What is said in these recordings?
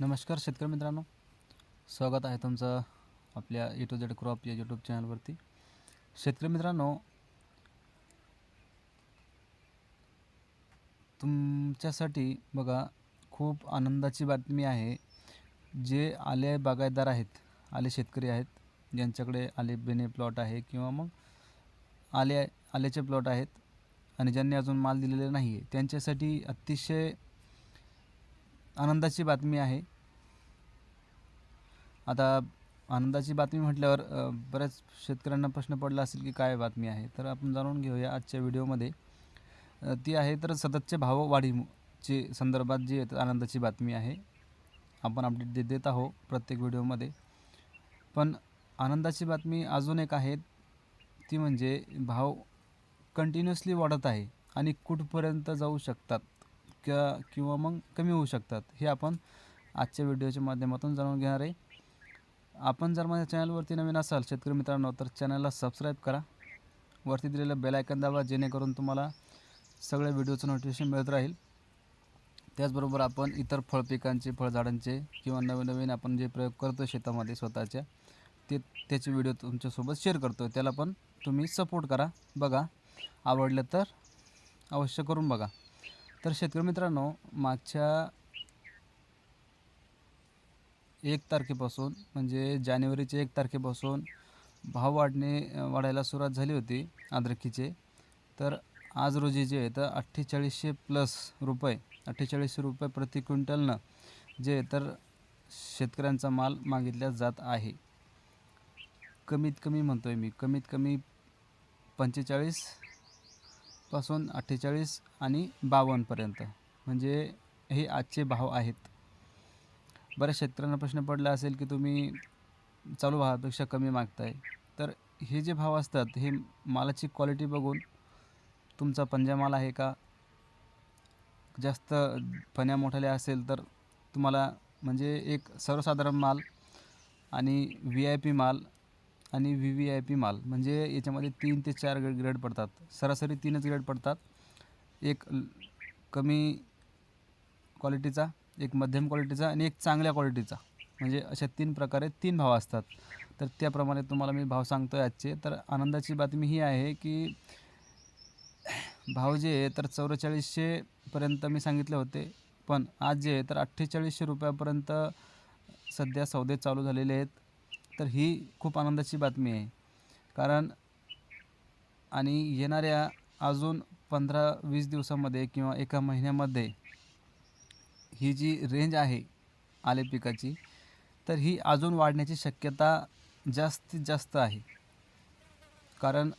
नमस्कार शेतकरी मित्रांनो. स्वागत आहे तुमचं आपल्या ए टू झेड क्रॉप या यूट्यूब चॅनलवरती शेतकरी मित्रांनो तुमच्यासाठी बघा खूप आनंदाची बातमी आहे. जे आले बागायतदार आहेत आले शेतकरी आहेत ज्यांच्याकडे आले बेने प्लॉट आहे किंवा मग आले आल्याचे प्लॉट आहेत आणि ज्यांनी अजून माल दिलेले नाही आहे त्यांच्यासाठी अतिशय आनंदाची बातमी आहे. आता आनंदाची बातमी म्हटल्यावर बऱ्याच शेतकऱ्यांना प्रश्न पडला असेल की काय बातमी आहे. तर आपण जाणून घेऊया आजच्या व्हिडिओमध्ये. ती आहे तर सततचे भाव वाढीचे संदर्भात जी आनंदाची बातमी आहे आपण अपडेट दे देत आहो प्रत्येक व्हिडिओमध्ये. पण आनंदाची बातमी अजून एक आहे ती म्हणजे भाव कंटिन्युअसली वाढत आहे आणि कुठपर्यंत जाऊ शकतात. किंवा किंवा मग कमी होऊ शकतात हे आपण आजच्या व्हिडिओच्या माध्यमातून जाणून घेणार आहे. आपण जर माझ्या चॅनलवरती नवीन असाल शेतकरी मित्रांनो तर चॅनलला सबस्क्राईब करा. वरती दिलेलं बेल आयकन दाबा जेणेकरून तुम्हाला सगळ्या व्हिडिओचं नोटिफिकेशन मिळत राहील. त्याचबरोबर आपण इतर फळपिकांचे फळझाडांचे किंवा नवीन नवीन आपण जे प्रयोग करतो शेतामध्ये स्वतःच्या ते त्याचे व्हिडिओ तुमच्यासोबत शेअर करतो त्याला पण तुम्ही सपोर्ट करा. बघा आवडलं तर अवश्य करून बघा. तर शेतकरी मित्रांनो मागच्या एक तारखेपासून म्हणजे जानेवारीच्या एक तारखेपासून भाव वाढणे वाढायला सुरुवात झाली होती अद्रकीचे तर आज रोजी जे आहे तर अठ्ठेचाळीसशे प्लस रुपये अठ्ठेचाळीसशे रुपये प्रति क्विंटलनं जे आहे तर शेतकऱ्यांचा माल मागितला जात आहे. कमीत कमी म्हणतो आहे मी कमीत कमी पंचेचाळीस पासून अठ्ठेचाळीस आणि बावन्नपर्यंत म्हणजे हे आजचे भाव आहेत. बऱ्याच शेतकऱ्यांना प्रश्न पडला असेल की तुम्ही चालू भावापेक्षा कमी मागताय. तर हे जे भाव असतात हे मालाची क्वालिटी बघून तुमचा पंजा माल आहे का? जास्त फण्या मोठाल्या असेल तर तुम्हाला म्हणजे एक सर्वसाधारण माल आणि व्ही आय पी माल आणि व्ही व्ही आय पी माल. म्हणजे याच्यामध्ये तीन ते चार ग्रेड ग्रेड पडतात. सरासरी तीनच ग्रेड पडतात. एक कमी क्वालिटीचा एक मध्यम क्वालिटीचा आणि एक चांगल्या क्वालिटीचा म्हणजे अशा तीन प्रकारे तीन भाव असतात. तर त्याप्रमाणे तुम्हाला मी भाव सांगतो आहे आजचे. तर आनंदाची बातमी ही आहे की भाव जे आहे तर चौवेचाळीसशेपर्यंत मी सांगितले होते. पण आज जे आहे तर अठ्ठेचाळीसशे रुपयापर्यंत सध्या सौदे चालू झालेले आहेत. तर ही खूप आनंदाची बातमी आहे. कारण आणि येणाऱ्या अजून पंधरा वीस दिवसामध्ये किंवा एका महिन्यामध्ये ही जी रेंज आहे आले पिकाची तर ही अजून वाढण्याची शक्यता जास्तीत जास्त आहे. कारण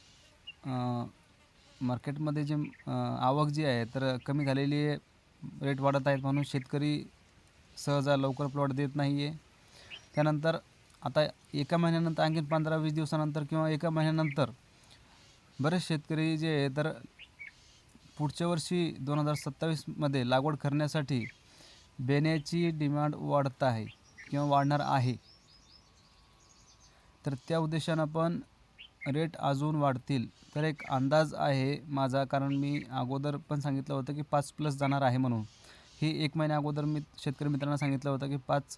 मार्केटमध्ये जे आवक जी आहे तर कमी झालेली रेट वाढत आहेत म्हणून शेतकरी सहजा लवकर प्लॉट देत नाही आहे त्यानंतर आता एका महिन्यानंतर आणखीन पंधरा वीस दिवसानंतर किंवा एका महिन्यानंतर बरेच शेतकरी जे आहे तर पुढच्या वर्षी दोन हजार सत्तावीसमध्ये लागवड करण्यासाठी बेण्याची डिमांड वाढत आहे किंवा वाढणार आहे. तर त्या उद्देशानं पण रेट अजून वाढतील. तर एक अंदाज आहे माझा कारण मी अगोदर पण सांगितलं होतं की पाच प्लस जाणार आहे म्हणून. ही एक महिन्या अगोदर मी शेतकरी मित्रांना सांगितलं होतं की पाच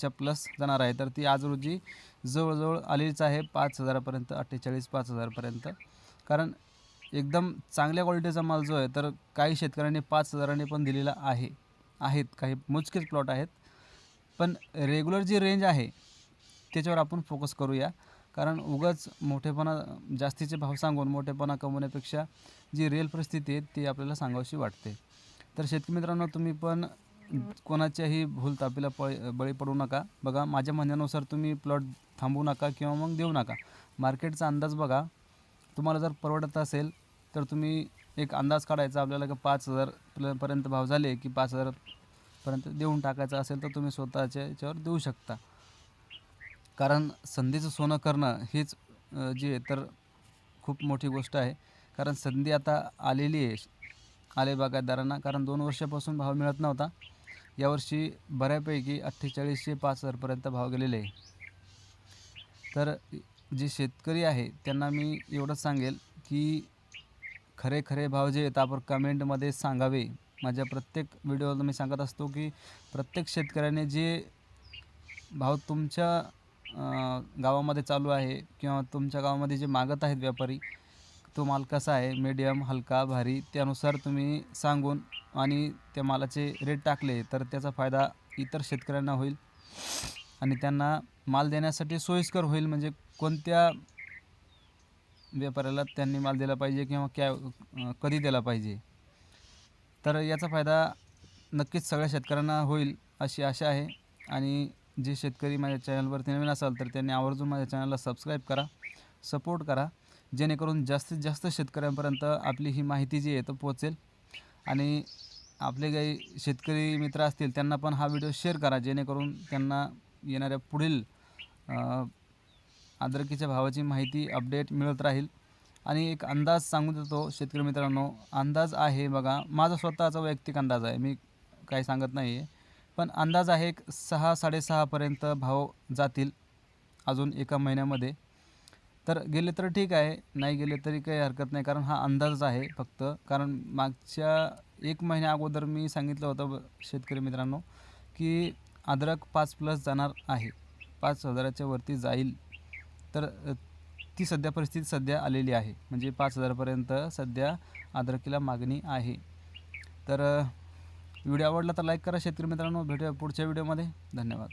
पाचच्या प्लस जाणार आहे. तर ती आज रोजी जवळजवळ आलीच आहे पाच हजारापर्यंत अठ्ठेचाळीस पाच हजारपर्यंत. कारण एकदम चांगल्या क्वालिटीचा माल जो आहे तर काही शेतकऱ्यांनी पाच हजाराने पण दिलेला आहे आहेत. काही मोजकेच प्लॉट आहेत. पण रेग्युलर जी रेंज आहे त्याच्यावर आपण फोकस करूया. कारण उगाच मोठेपणा जास्तीचे भाव सांगून मोठेपणा कमवण्यापेक्षा जी रिअल परिस्थिती आहे ती आपल्याला सांगावीशी वाटते. तर शेतकरी मित्रांनो तुम्ही पण कोणाच्याही भूलतापीला पळ बळी पडू नका. बघा माझ्या म्हणण्यानुसार तुम्ही प्लॉट थांबवू नका किंवा मग देऊ नका. मार्केटचा अंदाज बघा. तुम्हाला जर परवडत असेल तर तुम्ही एक अंदाज काढायचा. आपल्याला का पाच हजार पर्यंत भाव झाले की पाच हजारपर्यंत देऊन टाकायचा असेल तर तुम्ही स्वतःच्या याच्यावर देऊ शकता. कारण संधीचं सोनं करणं हीच जे जी आहे तर खूप मोठी गोष्ट आहे. कारण संधी आता आलेली आहे. आले बागायतदारांना. कारण दोन वर्षापासून भाव मिळत नव्हता. यावर्षी बऱ्यापैकी अठ्ठेचाळीसशे पाच हजारपर्यंत भाव गेलेले आहे. तर जे शेतकरी आहे त्यांना मी एवढंच सांगेल की खरे खरे भाव जे आहेत आपण कमेंटमध्ये सांगावे. माझ्या प्रत्येक व्हिडिओला मी सांगत असतो की प्रत्येक शेतकऱ्याने जे भाव तुमच्या गावामध्ये चालू आहे किंवा तुमच्या गावामध्ये जे मागत आहेत व्यापारी तो माल कसा आहे? मीडियम हलका भारी त्यानुसार तुम्ही सांगून आणि त्या मालाचे रेट टाकले तर त्याचा फायदा इतर शेतकऱ्यांना होईल आणि त्यांना माल देण्यासाठी सोयीस्कर होईल. म्हणजे कोणत्या व्यापाऱ्याला त्यांनी माल दिला पाहिजे किंवा क्या कधी दिला पाहिजे? तर याचा फायदा नक्कीच सगळ्या शेतकऱ्यांना होईल अशी आशा आहे. आणि जे शेतकरी माझ्या चॅनलवरती नवीन असाल तर त्यांनी आवर्जून माझ्या चॅनलला सबस्क्राईब करा सपोर्ट करा. जेणेकरून जास्तीत जास्त शेतकऱ्यांपर्यंत आपली ही माहिती जी आहे तर पोचेल आणि आपले काही शेतकरी मित्र असतील त्यांना पण हा व्हिडिओ शेअर करा जेणेकरून त्यांना येणाऱ्या पुढील अद्रकीच्या भावाची माहिती अपडेट मिळत राहील. आणि एक अंदाज सांगून देतो शेतकरी मित्रांनो अंदाज आहे बघा माझा स्वतःचा वैयक्तिक अंदाज आहे मी काही सांगत नाही आहे पण अंदाज आहे एक सहा साडेसहापर्यंत भाव जातील अजून एका महिन्यामध्ये. तर गेले तर ठीक आहे नाही गेले तरी काही हरकत नाही कारण हा अंदाज आहे फक्त. कारण मागच्या एक महिन्या अगोदर मी सांगितलं होतं शेतकरी मित्रांनो की अद्रक पाच प्लस जाणार आहे. पाच हजाराच्या वरती जाईल. तर ती सध्या परिस्थिती सध्या आलेली आहे. म्हणजे पाच हजारापर्यंत सध्या अद्रकीला मागणी आहे. तर व्हिडिओ आवडला तर लाईक करा शेतकरी मित्रांनो. भेटूया पुढच्या व्हिडिओमध्ये. धन्यवाद.